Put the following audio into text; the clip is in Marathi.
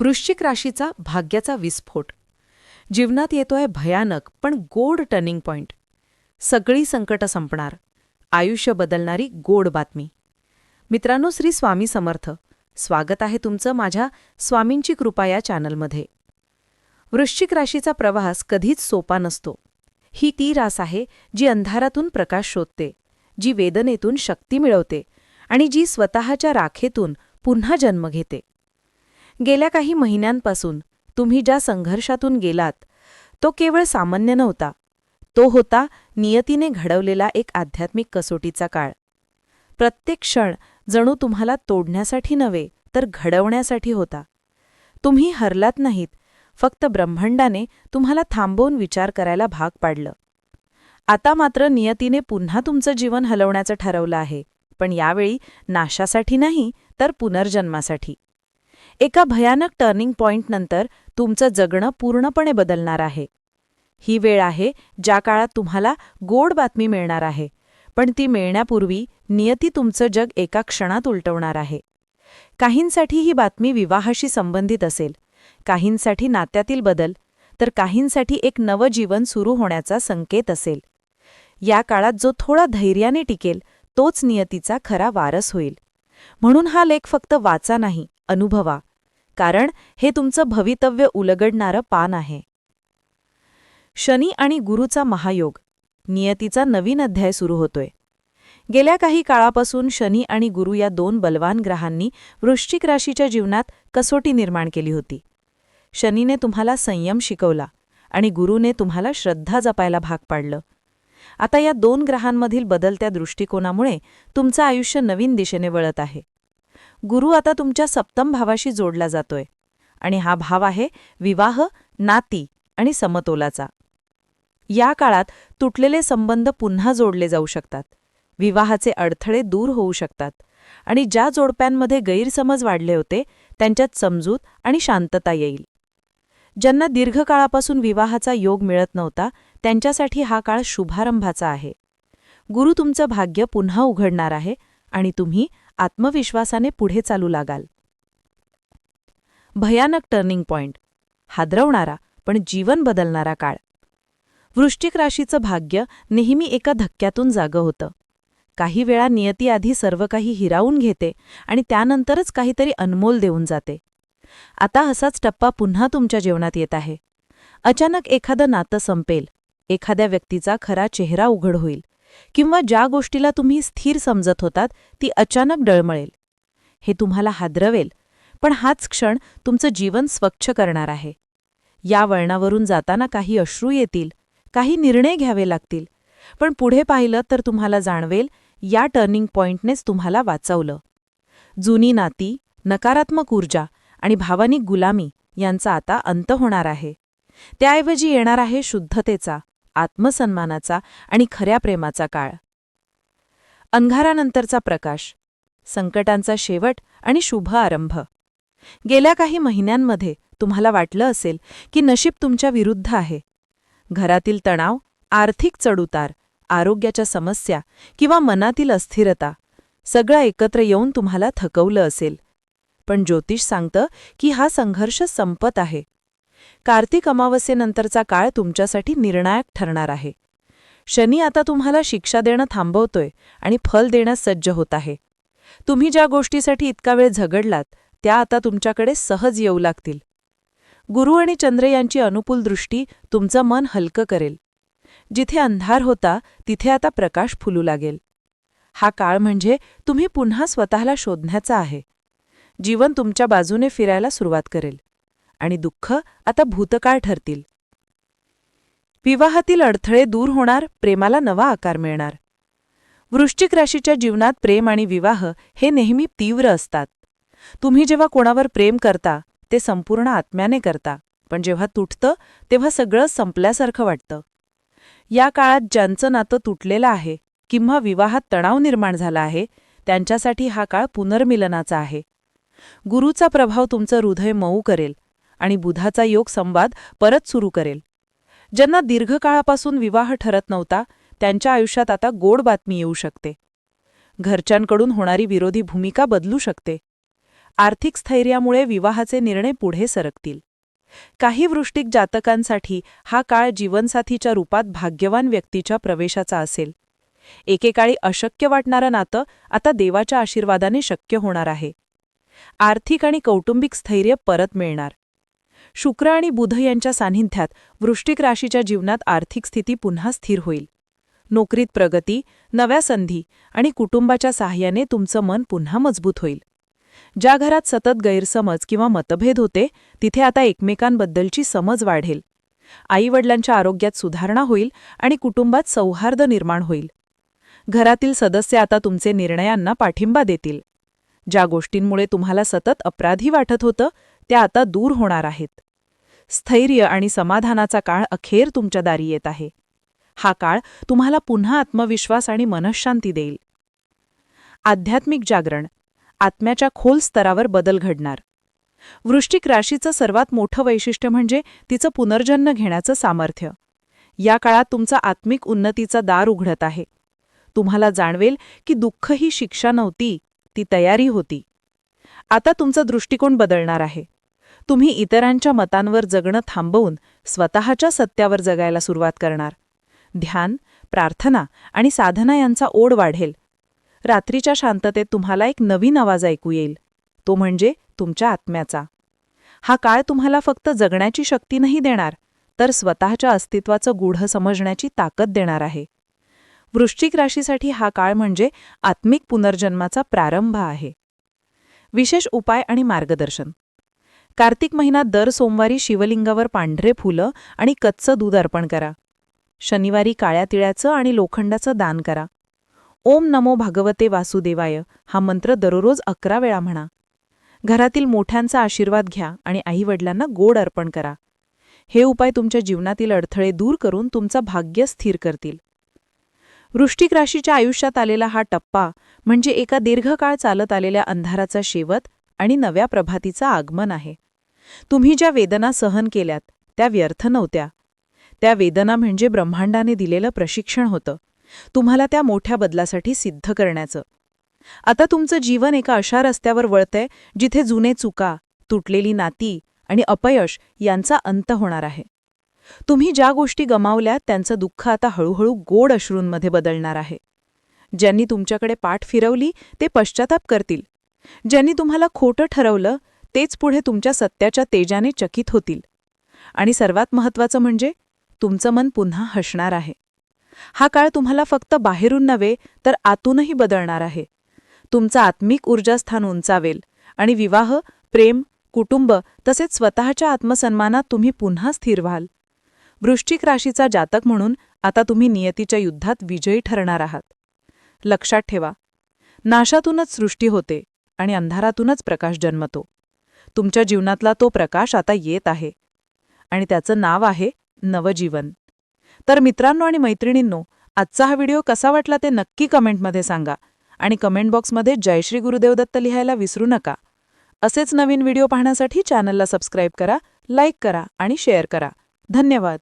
वृश्चिक राशीचा भाग्याचा विस्फोट. जीवनात येतोय भयानक पण गोड टर्निंग पॉइंट सगळी संकटं संपणार. आयुष्य बदलणारी गोड बातमी. मित्रांनो श्री स्वामी समर्थ. स्वागत आहे तुमचं माझ्या स्वामींची कृपा या चॅनलमध्ये. वृश्चिक राशीचा प्रवास कधीच सोपा नसतो. ही ती रास आहे जी अंधारातून प्रकाश शोधते जी वेदनेतून शक्ती मिळवते आणि जी स्वतःच्या राखेतून पुन्हा जन्म घेते. गेल्या काही महिन्यांपासून तुम्ही ज्या संघर्षातून गेलात तो केवळ सामान्य नव्हता. तो होता नियतीने घडवलेला एक आध्यात्मिक कसोटीचा काळ. प्रत्येक क्षण जणू तुम्हाला तोडण्यासाठी नव्हे तर घडवण्यासाठी होता. तुम्ही हरलात नाहीत फक्त ब्रह्मांडाने तुम्हाला थांबवून विचार करायला भाग पाडलं. आता मात्र नियतीने पुन्हा तुमचं जीवन हलवण्याचं ठरवलं आहे पण यावेळी नाशासाठी नाही तर पुनर्जन्मासाठी. एका भयानक टर्निंग पॉइंटनंतर तुमचं जगणं पूर्णपणे बदलणार आहे. ही वेळ आहे ज्या काळात तुम्हाला गोड बातमी मिळणार आहे पण ती मिळण्यापूर्वी नियती तुमचं जग एका क्षणात उलटवणार आहे. काहींसाठी ही बातमी विवाहाशी संबंधित असेल काहींसाठी नात्यातील बदल तर काहींसाठी एक नवजीवन सुरू होण्याचा संकेत असेल. या काळात जो थोडा धैर्याने टिकेल तोच नियतीचा खरा वारस होईल. म्हणून हा लेख फक्त वाचा नाही अनुभवा. कारण हे तुमचं भवितव्य उलगडणारं पान आहे. शनी आणि गुरुचा महायोग. नियतीचा नवीन अध्याय सुरू होतोय. गेल्या काही काळापासून शनी आणि गुरु या दोन बलवान ग्रहांनी वृश्चिक राशीच्या जीवनात कसोटी निर्माण केली होती. शनीने तुम्हाला संयम शिकवला आणि गुरुने तुम्हाला श्रद्धा जपायला भाग पाडलं. आता या दोन ग्रहांमधील बदलत्या दृष्टिकोनामुळे तुमचं आयुष्य नवीन दिशेने वळत आहे. गुरु आता तुमच्या सप्तम भावाशी जोडला जातोय. आणि हा भाव आहे विवाह नाती आणि समतोलाचा. या काळात तुटलेले संबंध पुन्हा जोडले जाऊ शकतात. विवाहाचे अडथळे दूर होऊ शकतात. आणि ज्या जोडप्यांमध्ये गैरसमज वाढले होते त्यांच्यात समजूत आणि शांतता येईल. ज्यांना दीर्घकाळापासून विवाहाचा योग मिळत नव्हता त्यांच्यासाठी हा काळ शुभारंभाचा आहे. गुरु तुमचं भाग्य पुन्हा उघडणार आहे आणि तुम्ही आत्मविश्वासाने पुढे चालू लागाल. भयानक टर्निंग पॉइंट हादरवणारा पण जीवन बदलणारा काळ. वृश्चिक राशीचं भाग्य नेहमी एका धक्क्यातून जागं होतं. काही वेळा नियती आधी सर्व काही हिरावून घेते आणि त्यानंतरच काहीतरी अनमोल देऊन जाते. आता असाच टप्पा पुन्हा तुमच्या जेवणात येत आहे. अचानक एखादं नातं संपेल. एखाद्या व्यक्तीचा खरा चेहरा उघड होईल. किंवा ज्या गोष्टीला तुम्ही स्थिर समजत होतात ती अचानक डळमळेल. हे तुम्हाला हादरवेल पण हाच क्षण तुमचं जीवन स्वच्छ करणार आहे. या वळणावरून जाताना काही अश्रू येतील काही निर्णय घ्यावे लागतील पण पुढे पाहिलं तर तुम्हाला जाणवेल या टर्निंग पॉइंटनेच तुम्हाला वाचवलं. जुनी नाती नकारात्मक ऊर्जा आणि भावनिक गुलामी यांचा आता अंत होणार आहे. त्याऐवजी येणार आहे शुद्धतेचा आत्मसन्मानाचा आणि खऱ्या प्रेमाचा काळ. अंधारानंतरचा प्रकाश संकटांचा शेवट आणि शुभ आरंभ. गेल्या काही महिन्यांमध्ये तुम्हाला वाटलं असेल की नशीब तुमच्या विरुद्ध आहे. घरातील तणाव आर्थिक चढउतार आरोग्याच्या समस्या किंवा मनातील अस्थिरता सगळं एकत्र येऊन तुम्हाला थकवलं असेल. पण ज्योतिष सांगतं की हा संघर्ष संपत आहे. कार्तिक अमावस्येनंतरचा काळ तुमच्यासाठी निर्णायक ठरणार आहे. शनी आता तुम्हाला शिक्षा देणं थांबवतोय आणि फल देण्यास सज्ज होत आहे. तुम्ही ज्या गोष्टीसाठी इतका वेळ झगडलात त्या आता तुमच्याकडे सहज येऊ लागतील. गुरु आणि चंद्र यांची अनुकूल दृष्टी तुमचं मन हलकं करेल. जिथे अंधार होता तिथे आता प्रकाश फुलू लागेल. हा काळ म्हणजे तुम्ही पुन्हा स्वतःला शोधण्याचा आहे. जीवन तुमच्या बाजूने फिरायला सुरुवात करेल. आणि दुःख आता भूतकाळ ठरतील. विवाहातील अडथळे दूर होणार प्रेमाला नवा आकार मिळणार. वृश्चिक राशीच्या जीवनात प्रेम आणि विवाह हे नेहमी तीव्र असतात. तुम्ही जेव्हा कोणावर प्रेम करता ते संपूर्ण आत्म्याने करता पण जेव्हा तुटतं तेव्हा सगळं संपल्यासारखं वाटतं. या काळात ज्यांचं नातं तुटलेलं आहे किंवा विवाहात तणाव निर्माण झाला आहे त्यांच्यासाठी हा काळ पुनर्मिलनाचा आहे. गुरुचा प्रभाव तुमचं हृदय मऊ करेल आणि बुधाचा योग संवाद परत सुरू करेल. ज्यांना दीर्घकाळापासून विवाह ठरत नव्हता त्यांच्या आयुष्यात आता गोड बातमी येऊ शकते. घरच्यांकडून होणारी विरोधी भूमिका बदलू शकते. आर्थिक स्थैर्यामुळे विवाहाचे निर्णय पुढे सरकतील. काही वृष्टिक जातकांसाठी हा काळ जीवनसाथीच्या रूपात भाग्यवान व्यक्तीच्या प्रवेशाचा असेल. एकेकाळी अशक्य वाटणारं नातं आता देवाच्या आशीर्वादाने शक्य होणार आहे. आर्थिक आणि कौटुंबिक स्थैर्य परत मिळणार. शुक्र आणि बुध यांच्या सान्निध्यात वृष्टिक राशीच्या जीवनात आर्थिक स्थिती पुन्हा स्थिर होईल. नोकरीत प्रगती नव्या संधी आणि कुटुंबाच्या सहाय्याने तुमचं मन पुन्हा मजबूत होईल. ज्या घरात सतत गैरसमज किंवा मतभेद होते तिथे आता एकमेकांबद्दलची समज वाढेल. आईवडिलांच्या आरोग्यात सुधारणा होईल आणि कुटुंबात सौहार्द निर्माण होईल. घरातील सदस्य आता तुमचे निर्णयांना पाठिंबा देतील. ज्या गोष्टींमुळे तुम्हाला सतत अपराधी वाटत होतं त्या आता दूर होणार आहेत. स्थैर्य आणि समाधानाचा काळ अखेर तुमच्या दारी येत आहे. हा काळ तुम्हाला पुन्हा आत्मविश्वास आणि मनःशांती देईल. आध्यात्मिक जागरण आत्म्याच्या खोल स्तरावर बदल घडणार. वृश्चिक राशीचं सर्वात मोठं वैशिष्ट्य म्हणजे तिचं पुनर्जन्म घेण्याचं सामर्थ्य. या काळात तुमचा आत्मिक उन्नतीचा दार उघडत आहे. तुम्हाला जाणवेल की दुःख ही शिक्षा नव्हती ती तयारी होती. आता तुमचा दृष्टिकोन बदलणार आहे. तुम्ही इतरांच्या मतांवर जगणं थांबवून स्वतःच्या सत्यावर जगायला सुरुवात करणार. ध्यान प्रार्थना आणि साधना यांचा ओढ वाढेल. रात्रीच्या शांततेत तुम्हाला एक नवीन आवाज ऐकू येईल. तो म्हणजे तुमच्या आत्म्याचा. हा काळ तुम्हाला फक्त जगण्याची शक्ती नाही देणार तर स्वतःच्या अस्तित्वाचं गूढ समजण्याची ताकद देणार आहे. वृश्चिक राशीसाठी हा काळ म्हणजे आत्मिक पुनर्जन्माचा प्रारंभ आहे. विशेष उपाय आणि मार्गदर्शन. कार्तिक महिन्यात दर सोमवारी शिवलिंगावर पांढरे फुलं आणि कच्चं दूध अर्पण करा. शनिवारी काळ्या तिळ्याचं आणि लोखंडाचं दान करा. ओम नमो भागवते वासुदेवाय हा मंत्र दररोज अकरा वेळा म्हणा. घरातील मोठ्यांचा आशीर्वाद घ्या आणि आईवडिलांना गोड अर्पण करा. हे उपाय तुमच्या जीवनातील अडथळे दूर करून तुमचं भाग्य स्थिर करतील. वृष्टिक राशीच्या आयुष्यात आलेला हा टप्पा म्हणजे एका दीर्घकाळ चालत आलेल्या अंधाराचा शेवट आणि नव्या प्रभातीचं आगमन आहे. तुम्ही ज्या वेदना सहन केल्यात त्या व्यर्थ नव्हत्या. त्या वेदना म्हणजे ब्रह्मांडाने दिलेलं प्रशिक्षण होतं. तुम्हाला त्या मोठ्या बदलासाठी सिद्ध करण्याचं. आता तुमचं जीवन एका अशा रस्त्यावर वळतंय जिथे जुने चुका तुटलेली नाती आणि अपयश यांचा अंत होणार आहे. तुम्ही ज्या गोष्टी गमावल्या त्यांचं दुःख आता हळूहळू गोड अश्रूंमध्ये बदलणार आहे. ज्यांनी तुमच्याकडे पाठ फिरवली ते पश्चाताप करतील. ज्यांनी तुम्हाला खोटं ठरवलं तेच पुढे तुमच्या सत्याच्या तेजाने चकित होतील. आणि सर्वात महत्वाचं म्हणजे तुमचं मन पुन्हा हसणार आहे. हा काळ तुम्हाला फक्त बाहेरून नव्हे तर आतूनही बदलणार आहे. तुमचं आत्मिक ऊर्जास्थान उंचावेल आणि विवाह प्रेम कुटुंब तसेच स्वतःच्या आत्मसन्मानात तुम्ही पुन्हा स्थिर व्हाल. वृश्चिक राशीचा जातक म्हणून आता तुम्ही नियतीच्या युद्धात विजयी ठरणार आहात. लक्षात ठेवा. नाशातूनच सृष्टी होते आणि अंधारातूनच प्रकाश जन्मतो. तुमच्या जीवनातला तो प्रकाश आता येत आहे. आणि त्याचं नाव आहे नवजीवन. तर मित्रांनो आणि मैत्रिणींनो आजचा हा व्हिडिओ कसा वाटला ते नक्की कमेंटमध्ये सांगा. आणि कमेंट बॉक्समध्ये जयश्री गुरुदेवदत्त लिहायला विसरू नका. असेच नवीन व्हिडिओ पाहण्यासाठी चॅनलला सबस्क्राईब करा लाईक करा आणि शेअर करा. धन्यवाद.